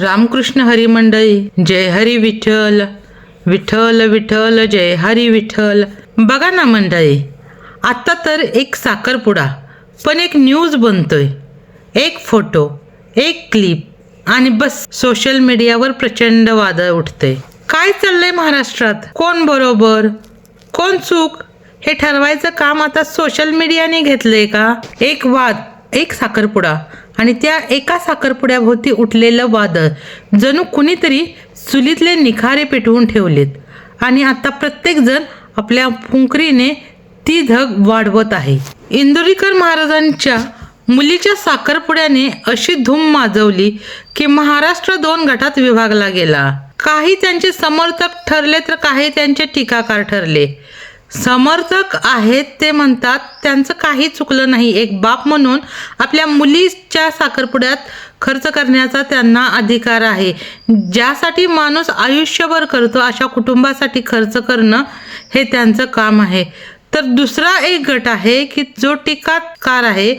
रामकृष्ण हरी मंडळी जय हरी विठ्ठल विठ्ठल विठ्ठल जय हरी विठ्ठल. बघा ना मंडळी आत्ता तर एक साखरपुडा पण एक न्यूज बनतोय. एक फोटो एक क्लिप आणि बस सोशल मीडियावर प्रचंड वादळ उठतंय. काय चाललंय महाराष्ट्रात? कोण बरोबर? कोण चूक? हे ठरवायचं काम आता सोशल मीडियाने घेतलंय का? एक वाद एक साखरपुडा. आणि त्या एका साखरपुड्याभोवती उठलेलं वादळ जणू कुणीतरी चुलीतले निखारे पेटवून ठेवलेत. आणि आता प्रत्येकजण आपल्या फुंकरीने ती धग वाढवत आहे. इंदुरीकर महाराजांच्या मुलीच्या साखरपुड्याने अशी धूम माजवली की महाराष्ट्र दोन गटात विभागला गेला. काही त्यांचे समर्थक ठरले तर काही त्यांचे टीकाकार ठरले. समर्थक आहेत ते म्हणतात त्यांचं काही चुकलं नाही. एक बाप म्हणून आपल्या मुलीच्या साखरपुड्यात खर्च करण्याचा त्यांना अधिकार आहे. ज्यासाठी माणूस आयुष्यभर करतो अशा कुटुंबासाठी खर्च करणं हे त्यांचं काम आहे. तर दुसरा एक गट आहे की जो टीकाकार आहे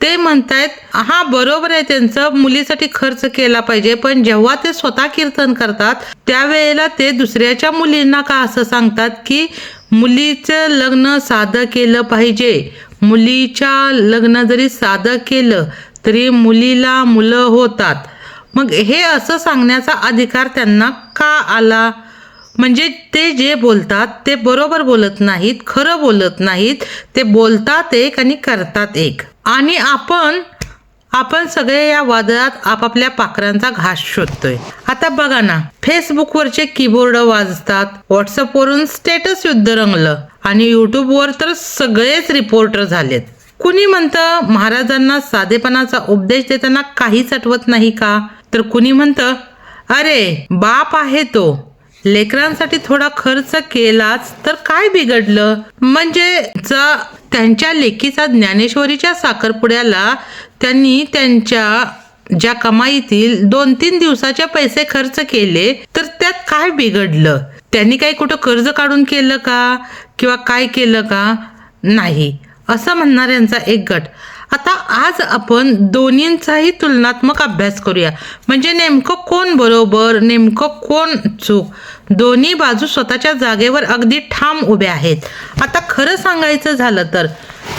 ते म्हणतायत हा बरोबर आहे त्यांचं मुलीसाठी खर्च केला पाहिजे पण जेव्हा ते स्वतः कीर्तन करतात त्यावेळेला ते दुसऱ्याच्या मुलींना का असं सांगतात की मुलीचं लग्न साधं केलं पाहिजे. मुलीच्या लग्न जरी साधं केलं तरी मुलीला मुलं होतात. मग हे असं सांगण्याचा अधिकार त्यांना का आला? म्हणजे ते जे बोलतात ते बरोबर बोलत नाहीत खरं बोलत नाहीत ते बोलतात एक आणि करतात एक. आणि आपण आपण सगळे या वादळात आपापल्या पाखरांचा घास शोधतोय. आता बघा ना फेसबुकवरचे कीबोर्ड वाजतात व्हॉट्सअपवरून स्टेटस युद्ध रंगलं आणि युट्यूबवर तर सगळेच रिपोर्टर झालेत. कुणी म्हणतं महाराजांना साधेपणाचा उपदेश देताना काहीच आठवत नाही का? तर कुणी म्हणतं अरे बाप आहे तो. लेकरांसाठी थोडा खर्च केलाच तर काय बिघडलं? म्हणजे त्यांच्या लेकीचा ज्ञानेश्वरीच्या साखरपुड्याला त्यांनी त्यांच्या ज्या कमाईतील दोन तीन दिवसाचे पैसे खर्च केले तर त्यात काय बिघडलं? त्यांनी काही कुठं कर्ज काढून केलं का? किंवा काय केलं का? नाही. असं म्हणणाऱ्यांचा एक गट. आता आज आपण दोन्हींचाही तुलनात्मक अभ्यास करूया. म्हणजे नेमकं कोण बरोबर नेमकं कोण चूक? दोन्ही बाजू स्वतःच्या जागेवर अगदी ठाम उभे आहेत. आता खरं सांगायचं झालं तर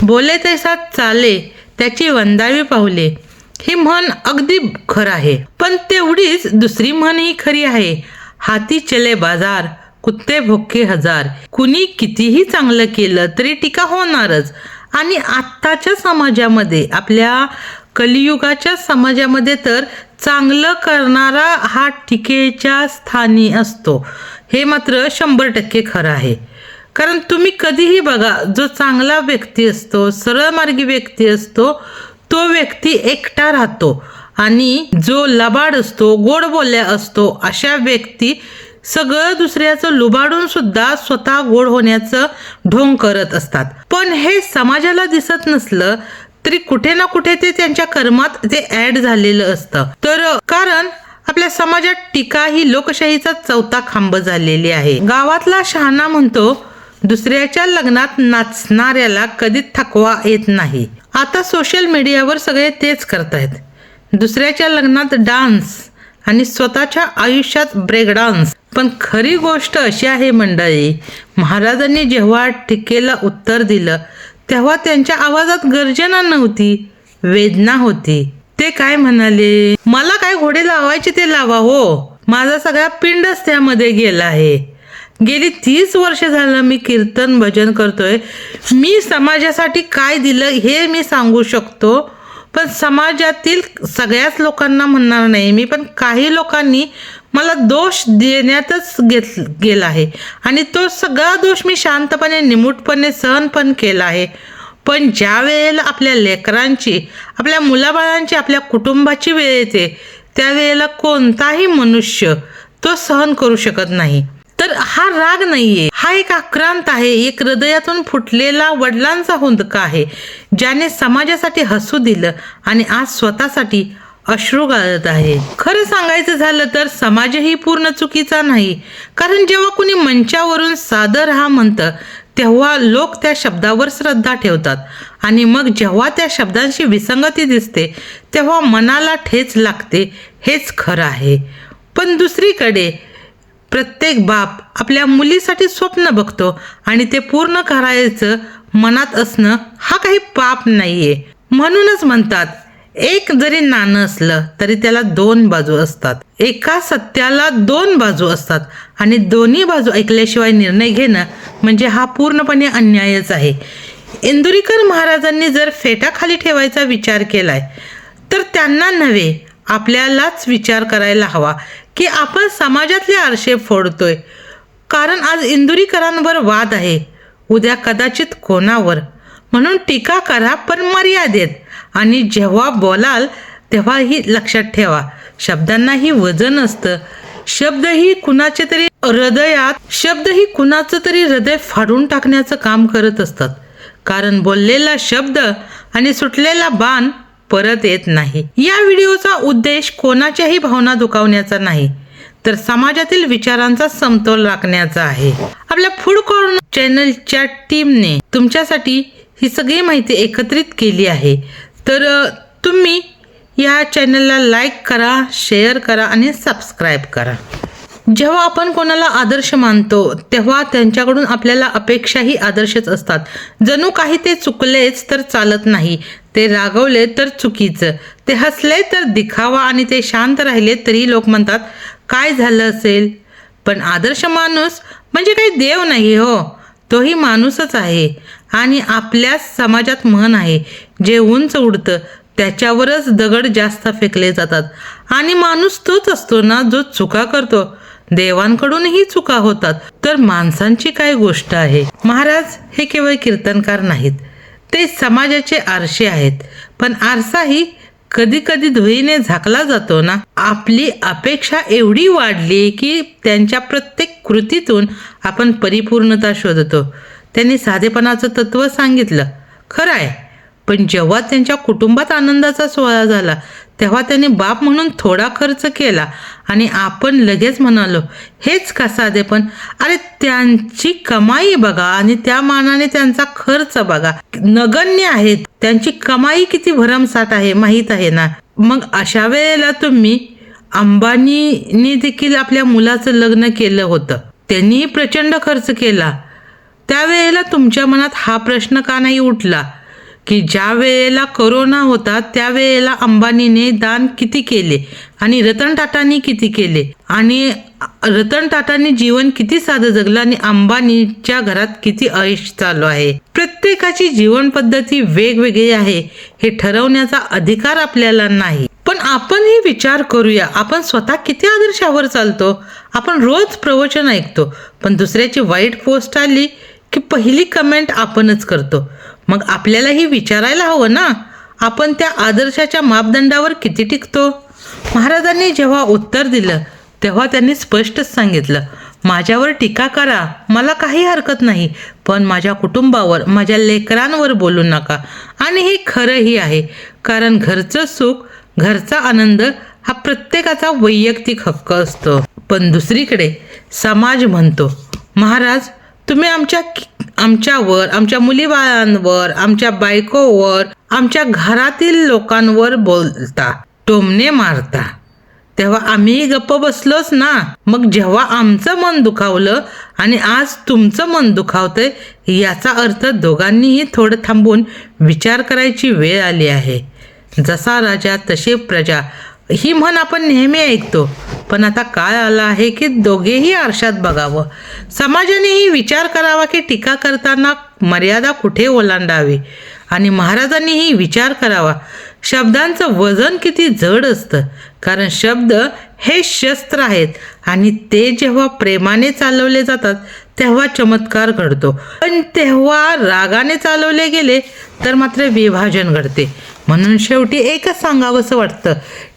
बोले तैसा चाले त्याची वंदावी पाहुले. ही म्हण अगदी खरं आहे. पण तेवढीच दुसरी म्हणही खरी आहे. हाती चले बाजार कुत्ते भोके हजार. कुणी कितीही चांगलं केलं तरी टीका होणारच. आणि आत्ताच्या समाजामध्ये आपल्या कलियुगाच्या समाजामध्ये तर चांगलं करणारा हा टीकेच्या स्थानी असतो. हे मात्र शंभर टक्के खरं आहे. कारण तुम्ही कधीही बघा जो चांगला व्यक्ती असतो सरळमार्गी व्यक्ती असतो तो व्यक्ती एकटा राहतो. आणि जो लबाड असतो गोड बोलल्या असतो अशा व्यक्ती सगळं दुसऱ्याचं लुबाडून सुद्धा स्वतः गोड होण्याचं ढोंग करत असतात. पण हे समाजाला दिसत नसलं तरी कुठे ना कुठे ते त्यांच्या कर्मात ते ऍड झालेलं असतं. तर कारण आपल्या समाजात टीका ही लोकशाहीचा चौथा खांब झालेली आहे. गावातला शहाणा म्हणतो दुसऱ्याच्या लग्नात नाचणाऱ्याला कधीच थकवा येत नाही. आता सोशल मीडियावर सगळे तेच करतायत. दुसऱ्याच्या लग्नात डान्स आणि स्वतःच्या आयुष्यात ब्रेक डान्स पण खरी गोष्ट अशी आहे मंडळी महाराजांनी जेव्हा टीकेला उत्तर दिलं तेव्हा त्यांच्या आवाजात गर्जना नव्हती वेदना होती. ते काय म्हणाले? मला काय घोडे लावायचे ते लावा हो. माझा सगळा पिंडच त्यामध्ये गेला आहे. गेली तीस वर्ष झालं मी कीर्तन भजन करतोय. मी समाजासाठी काय दिलं हे मी सांगू शकतो. पण समाजातील सगळ्याच लोकांना म्हणणार नाही मी पण काही लोकांनी मला दोष देण्यातच घेत गेला आहे. आणि तो सगळा दोष मी शांतपणे निमूटपणे सहन पण केला आहे. पण ज्या वेळेला आपल्या लेकरांची आपल्या मुलाबाळांची आपल्या कुटुंबाची वेळ येते त्यावेळेला कोणताही मनुष्य तो सहन करू शकत नाही. तर हा राग नाहीये. हा एक आक्रांत आहे. एक हृदयातून फुटलेला वडिलांचा हुंदका आहे ज्याने समाजासाठी हसू दिलं आणि आज स्वतःसाठी अश्रू गाळत आहे. खरं सांगायचं झालं तर समाजही पूर्ण चुकीचा नाही. कारण जेव्हा कुणी मंचावरून सादर हा म्हणतं तेव्हा लोक त्या शब्दावर श्रद्धा ठेवतात. आणि मग जेव्हा त्या शब्दांशी विसंगती दिसते तेव्हा मनाला ठेच लागते. हेच खरं आहे. पण दुसरीकडे प्रत्येक बाप आपल्या मुलीसाठी स्वप्न बघतो आणि ते पूर्ण करायचं मनात असणं हा काही पाप नाही आहे म्हणूनच म्हणतात एक जरी नाणं असलं तरी त्याला दोन बाजू असतात. एका सत्याला दोन बाजू असतात आणि दोन्ही बाजू ऐकल्याशिवाय निर्णय घेणं म्हणजे हा पूर्णपणे अन्यायच आहे. इंदुरीकर महाराजांनी जर फेटा खाली ठेवायचा विचार केलाय तर त्यांना नव्हे आपल्यालाच विचार करायला हवा. की आपण समाजातले आरशे फोडतोय. कारण आज इंदुरीकरांवर वाद आहे. उद्या कदाचित कोणावर. म्हणून टीका करा पण मर्यादेत. आणि जेव्हा बोलाल तेव्हा ही लक्षात ठेवा. शब्दांनाही वजन असतं. शब्द ही कुणाचे तरी हृदयात शब्द ही कुणाचं तरी हृदय फाडून टाकण्याचं काम करत असतात. कारण बोललेला शब्द आणि सुटलेला बाण परत येत नाही. या व्हिडिओचा उद्देश कोणाच्याही भावना दुखावण्याचा नाही तर समाजातील विचारांचा समतोल राखण्याचा आहे. आपल्या फूड कॉर्नर चॅनलच्या टीमने तुमच्यासाठी ही सगळी माहिती एकत्रित केली आहे. तर तुम्ही या चॅनलला लाईक करा शेअर करा आणि सबस्क्राईब करा. जेव्हा आपण कोणाला आदर्श मानतो तेव्हा त्यांच्याकडून आपल्याला अपेक्षाही आदर्शच असतात. जणू काही ते चुकलेच तर चालत नाही. ते रागवले तर चुकीचं. ते हसले तर दिखावा आणि ते शांत राहिले तरी लोक म्हणतात काय झालं असेल? पण आदर्श माणूस म्हणजे काही देव नाही हो. तोही माणूसच आहे आणि आपल्या समाजात म्हण आहे. जे उंच उडतं त्याच्यावरच दगड जास्त फेकले जातात. आणि माणूस तोच असतो ना जो चुका करतो. देवांकडूनही चुका होतात. तर माणसांची काय गोष्ट आहे? महाराज हे केवळ कीर्तनकार नाहीत. ते समाजाचे आरसे आहेत. पण आरसाही कधी कधी धुळीने झाकला जातो ना? आपली अपेक्षा एवढी वाढली की त्यांच्या प्रत्येक कृतीतून आपण परिपूर्णता शोधतो. त्यांनी साधेपणाचं तत्व सांगितलं. खरं आहे. पण जेव्हा त्यांच्या कुटुंबात आनंदाचा सोहळा झाला तेव्हा त्यांनी बाप म्हणून थोडा खर्च केला आणि आपण लगेच म्हणालो हेच का साधे पण? अरे त्यांची कमाई बघा आणि त्या मानाने त्यांचा खर्च बघा. नगण्य आहेत. त्यांची कमाई किती भरमसाठ आहे माहीत आहे ना? मग अशा वेळेला तुम्ही अंबानीनी देखील आपल्या मुलाचं लग्न केलं होतं. त्यांनीही प्रचंड खर्च केला. त्यावेळेला तुमच्या मनात हा प्रश्न का नाही उठला? की ज्या वेळेला करोना होता त्यावेळेला अंबानीने दान किती केले? आणि रतन टाटांनी किती केले? आणि रतन टाटांनी जीवन किती साधं जगलं आणि अंबानीच्या घरात किती ऐश चालू आहे? प्रत्येकाची जीवन पद्धती वेगवेगळी आहे. हे ठरवण्याचा अधिकार आपल्याला नाही. पण आपणही विचार करूया. आपण स्वतः किती आदर्शावर चालतो? आपण रोज प्रवचन ऐकतो. पण दुसऱ्याची वाईट पोस्ट आली की पहिली कमेंट आपणच करतो. मग आपल्यालाही विचारायला हवं ना? आपण त्या आदर्शाच्या मापदंडावर किती टिकतो? महाराजांनी जेव्हा उत्तर दिलं तेव्हा त्यांनी स्पष्टच सांगितलं माझ्यावर टीका करा मला काही हरकत नाही पण माझ्या कुटुंबावर माझ्या लेकरांवर बोलू नका. आणि हे खरंही आहे कारण घरचं सुख घरचा आनंद हा प्रत्येकाचा वैयक्तिक हक्क असतो. पण दुसरीकडे समाज म्हणतो महाराज तुम्ही आमच्या आमच्यावर आमच्या मुलीबाळांवर आमच्या बायकोवर आमच्या घरातील लोकांवर बोलता टोमणे मारता. तेव्हा आम्ही गप्प बसलोच ना. मग जेव्हा आमचं मन दुखावलं आणि आज तुमचं मन दुखावतंय याचा अर्थ दोघांनीही थोडं थांबून विचार करायची वेळ आली आहे. जसा राजा तशी प्रजा. ही म्हण आपण नेहमी ऐकतो. पण आता काळ आला आहे की दोघेही आरशात बघावं. समाजानेही विचार करावा की टीका करताना मर्यादा कुठे ओलांडावी? आणि महाराजांनीही विचार करावा. शब्दांचं वजन किती जड असतं. कारण शब्द हे शस्त्र आहेत आणि ते जेव्हा प्रेमाने चालवले जातात तेव्हा चमत्कार घडतो. पण तेव्हा रागाने चालवले गेले तर मात्र विभाजन घडते. म्हणून शेवटी एकच सांगावंसं वाटतं.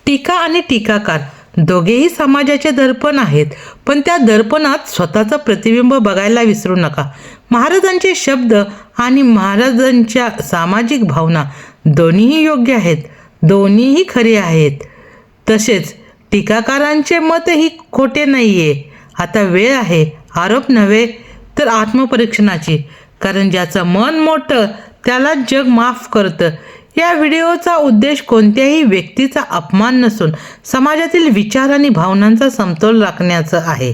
टीका आणि टीकाकार दोघेही समाजाचे दर्पण आहेत. पण त्या दर्पणात स्वतःचं प्रतिबिंब बघायला विसरू नका. महाराजांचे शब्द आणि महाराजांच्या सामाजिक भावना दोन्हीही योग्य आहेत. दोन्हीही खरे आहेत. तसेच टीकाकारांचे मतही खोटे नाही आहे आता वेळ आहे. आरोप नव्हे तर आत्मपरीक्षणाची. कारण ज्याचं मन मोठं त्याला जग माफ करतं. या व्हिडिओचा उद्देश कोणत्याही व्यक्तीचा अपमान नसून समाजातील विचार आणि भावनांचा समतोल राखण्याचं आहे.